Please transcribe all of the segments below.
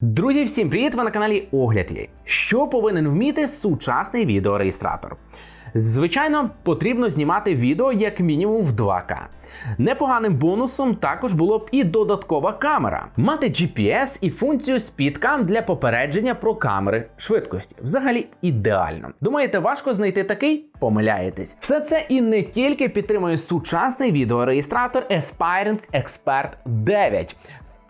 Друзі, всім привіт! Ви на каналі Огляд.ua. Що повинен вміти сучасний відеореєстратор? Звичайно, потрібно знімати відео як мінімум в 2К. Непоганим бонусом також було б і додаткова камера, мати GPS і функцію SpeedCam для попередження про камери швидкості. Взагалі ідеально. Думаєте, важко знайти такий? Помиляєтесь. Все це і не тільки підтримує сучасний відеореєстратор Aspirant Expert 9.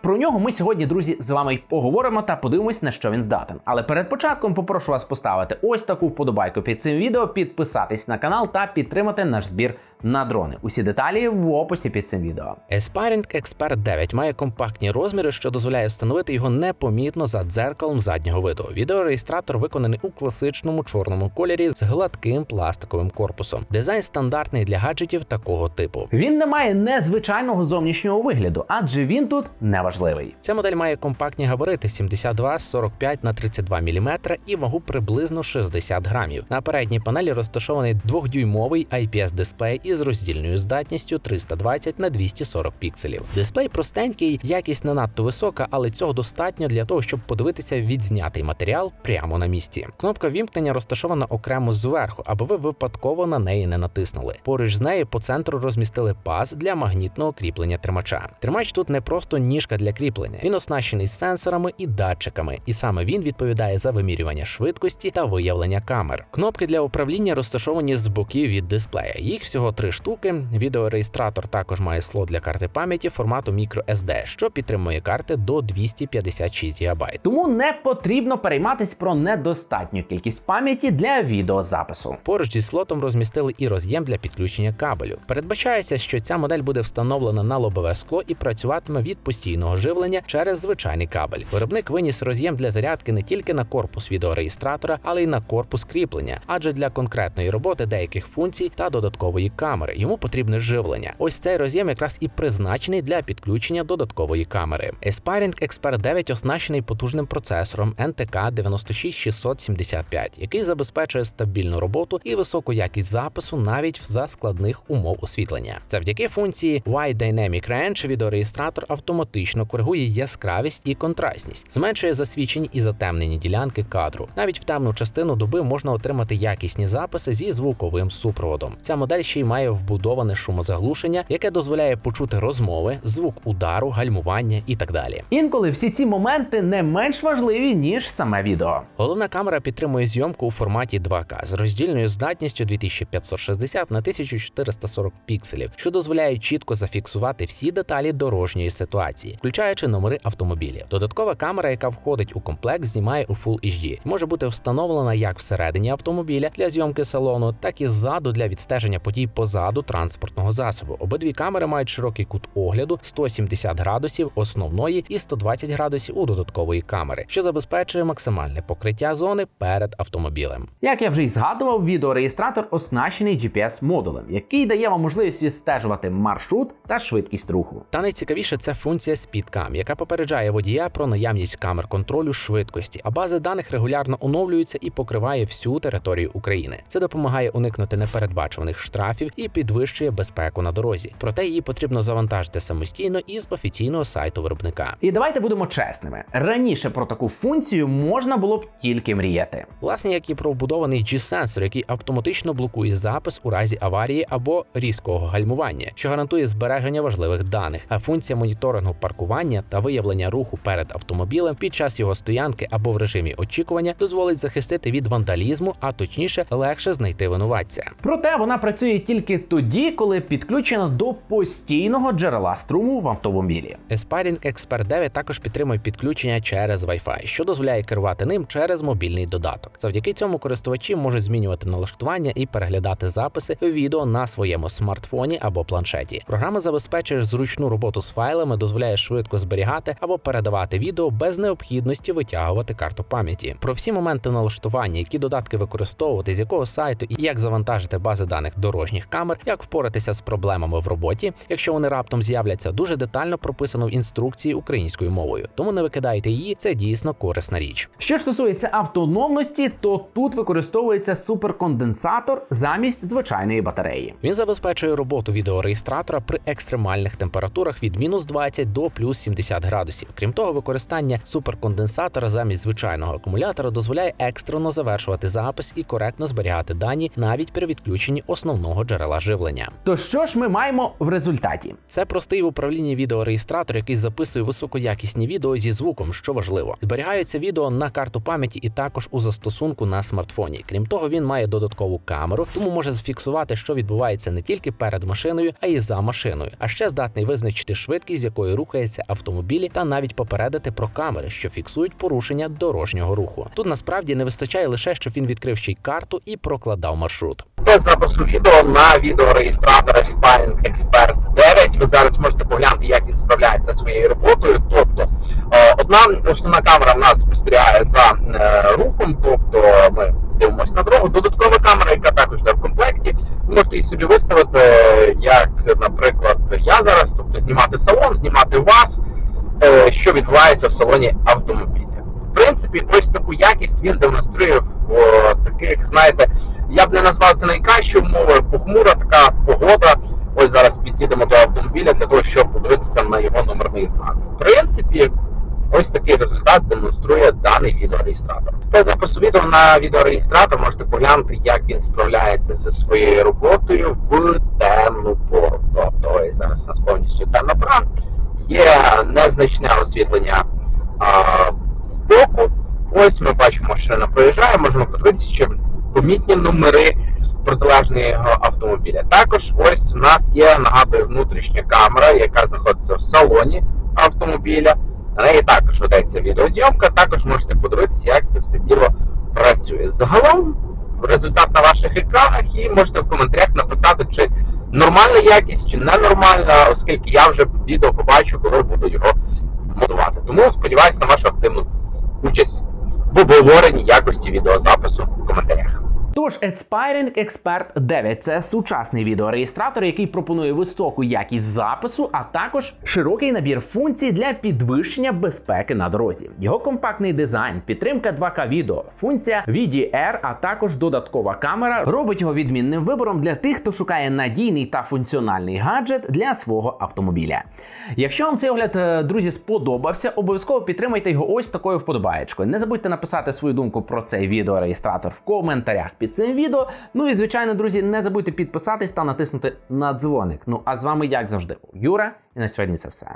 Про нього ми сьогодні, друзі, з вами й поговоримо та подивимось, на що він здатен. Але перед початком попрошу вас поставити ось таку вподобайку під цим відео, підписатись на канал та підтримати наш збір на дрони. Усі деталі в описі під цим відео. Aspirant Expert 9 має компактні розміри, що дозволяє встановити його непомітно за дзеркалом заднього виду. Відеореєстратор виконаний у класичному чорному кольорі з гладким пластиковим корпусом. Дизайн стандартний для гаджетів такого типу. Він не має незвичайного зовнішнього вигляду, адже він тут неважливий. Ця модель має компактні габарити 72 45 на 32 мм і вагу приблизно 60 грамів. На передній панелі розташований двохдюймовий IPS дисплей із роздільною здатністю 320 на 240 пікселів. Дисплей простенький, якість не надто висока, але цього достатньо для того, щоб подивитися відзнятий матеріал прямо на місці. Кнопка вімкнення розташована окремо зверху, аби ви випадково на неї не натиснули. Поруч з нею по центру розмістили паз для магнітного кріплення тримача. Тримач тут не просто ніжка для кріплення, він оснащений сенсорами і датчиками, і саме він відповідає за вимірювання швидкості та виявлення камер. Кнопки для управління розташовані з боків від дисплея. Їх всього три штуки. Відеореєстратор також має слот для карти пам'яті формату microSD, що підтримує карти до 256 ГБ. Тому не потрібно перейматись про недостатню кількість пам'яті для відеозапису. Поруч зі слотом розмістили і роз'єм для підключення кабелю. Передбачається, що ця модель буде встановлена на лобове скло і працюватиме від постійного живлення через звичайний кабель. Виробник виніс роз'єм для зарядки не тільки на корпус відеореєстратора, але й на корпус кріплення, адже для конкретної роботи деяких функцій та додаткової камери йому потрібне живлення. Ось цей роз'єм якраз і призначений для підключення додаткової камери. Aspirant Expert 9 оснащений потужним процесором NTK 96675, який забезпечує стабільну роботу і високу якість запису навіть за складних умов освітлення. Завдяки функції Wide Dynamic Range відеореєстратор автоматично коригує яскравість і контрастність, зменшує засвічені і затемнені ділянки кадру. Навіть в темну частину доби можна отримати якісні записи зі звуковим супроводом. Ця модель ще й має вбудоване шумозаглушення, яке дозволяє почути розмови, звук удару, гальмування і так далі. Інколи всі ці моменти не менш важливі ніж саме відео. Головна камера підтримує зйомку у форматі 2К з роздільною здатністю 2560 на 1440 пікселів, що дозволяє чітко зафіксувати всі деталі дорожньої ситуації, включаючи номери автомобілів. Додаткова камера, яка входить у комплект, знімає у Full HD і може бути встановлена як всередині автомобіля для зйомки салону, так і ззаду для відстеження подій позаду транспортного засобу. Обидві камери мають широкий кут огляду 170 градусів основної і 120 градусів у додаткової камери, що забезпечує максимальне покриття зони перед автомобілем. Як я вже й згадував, відеореєстратор оснащений GPS-модулем, який дає вам можливість відстежувати маршрут та швидкість руху. Та найцікавіше це функція SpeedCam, яка попереджає водія про наявність камер контролю швидкості, а бази даних регулярно оновлюються і покриває всю територію України. Це допомагає уникнути непередбачуваних штрафів і підвищує безпеку на дорозі. Проте її потрібно завантажити самостійно із офіційного сайту виробника. І давайте будемо чесними. Раніше про таку функцію можна було б тільки мріяти. Власне, як і про вбудований G-сенсор, який автоматично блокує запис у разі аварії або різкого гальмування, що гарантує збереження важливих даних. А функція моніторингу паркування та виявлення руху перед автомобілем під час його стоянки або в режимі очікування дозволить захистити від вандалізму, а точніше легше знайти винуватця. Проте вона працює тільки тоді, коли підключена до постійного джерела струму в автомобілі. Aspirant Expert 9 також підтримує підключення через Wi-Fi, що дозволяє керувати ним через мобільний додаток. Завдяки цьому користувачі можуть змінювати налаштування і переглядати записи відео на своєму смартфоні або планшеті. Програма забезпечує зручну роботу з файлами, дозволяє швидко зберігати або передавати відео без необхідності витягувати карту пам'яті. Про всі моменти налаштування, які додатки використовувати, з якого сайту і як завантажити бази даних дорожніх камер, як впоратися з проблемами в роботі, якщо вони раптом з'являться, дуже детально прописано в інструкції українською мовою. Тому не викидайте її, це дійсно корисна річ. Що ж стосується автономності, то тут використовується суперконденсатор замість звичайної батареї. Він забезпечує роботу відеореєстратора при екстремальних температурах від мінус 20 до плюс 70 градусів. Крім того, використання суперконденсатора замість звичайного акумулятора дозволяє екстрено завершувати запис і коректно зберігати дані навіть при відключенні основного джерела живлення. То що ж ми маємо в результаті? Це простий в управлінні відеореєстратор, який записує високоякісні відео зі звуком, що важливо. Зберігається відео на карту пам'яті і також у застосунку на смартфоні. Крім того, він має додаткову камеру, тому може зафіксувати, що відбувається не тільки перед машиною, а й за машиною. А ще здатний визначити швидкість, з якою рухається автомобілі, та навіть попередити про камери, що фіксують порушення дорожнього руху. Тут насправді не вистачає лише, щоб він відкрив ще й карту і прокладав маршрут. Без запису відео на відеореєстратора Spine Expert 9. Ви зараз можете поглянути, як він справляється своєю роботою. Тобто, е, одна основна камера в нас спостерігає за е, рухом, тобто ми дивимося на дорогу. Додаткова камера, яка також йде в комплекті. Ви можете її собі виставити, як, наприклад, я зараз, тобто знімати салон, знімати вас, е, що відбувається в салоні автомобіля. В принципі, ось таку якість він демонструє в таких, знаєте, я б не назвав це найкращою умовою, похмура така погода. Ось зараз під'їдемо до автомобіля для того, щоб подивитися на його номерний знак. В принципі, ось такий результат демонструє даний відеореєстратор. Для запису відео на відеореєстратор можете поглянути, як він справляється зі своєю роботою в темну пору. Тобто ось зараз у нас повністю темна пора. Є незначне освітлення а, збоку. Ось ми бачимо, що вона проїжджає, можемо подивитися, чи помітні номери протилежного автомобіля. Також ось у нас є, нагадую, внутрішня камера, яка знаходиться в салоні автомобіля. На неї також ведеться відеозйомка. Також можете подивитися, як це все діло працює. Загалом результат на ваших екранах і можете в коментарях написати, чи нормальна якість, чи ненормальна, оскільки я вже відео побачу, коли буду його монтувати. Тому сподіваюся на вашу активну участь в обговоренні якості відеозапису в коментарях. Тож Aspiring Expert 9 це сучасний відеореєстратор, який пропонує високу якість запису, а також широкий набір функцій для підвищення безпеки на дорозі. Його компактний дизайн, підтримка 2К відео, функція VDR, а також додаткова камера робить його відмінним вибором для тих, хто шукає надійний та функціональний гаджет для свого автомобіля. Якщо вам цей огляд, е, друзі, сподобався, обов'язково підтримайте його ось такою вподобаєчкою. Не забудьте написати свою думку про цей відеореєстратор в коментарях під цим відео. Ну і звичайно, друзі, не забудьте підписатись та натиснути на дзвоник. Ну а з вами, як завжди, Юра, і на сьогодні це все.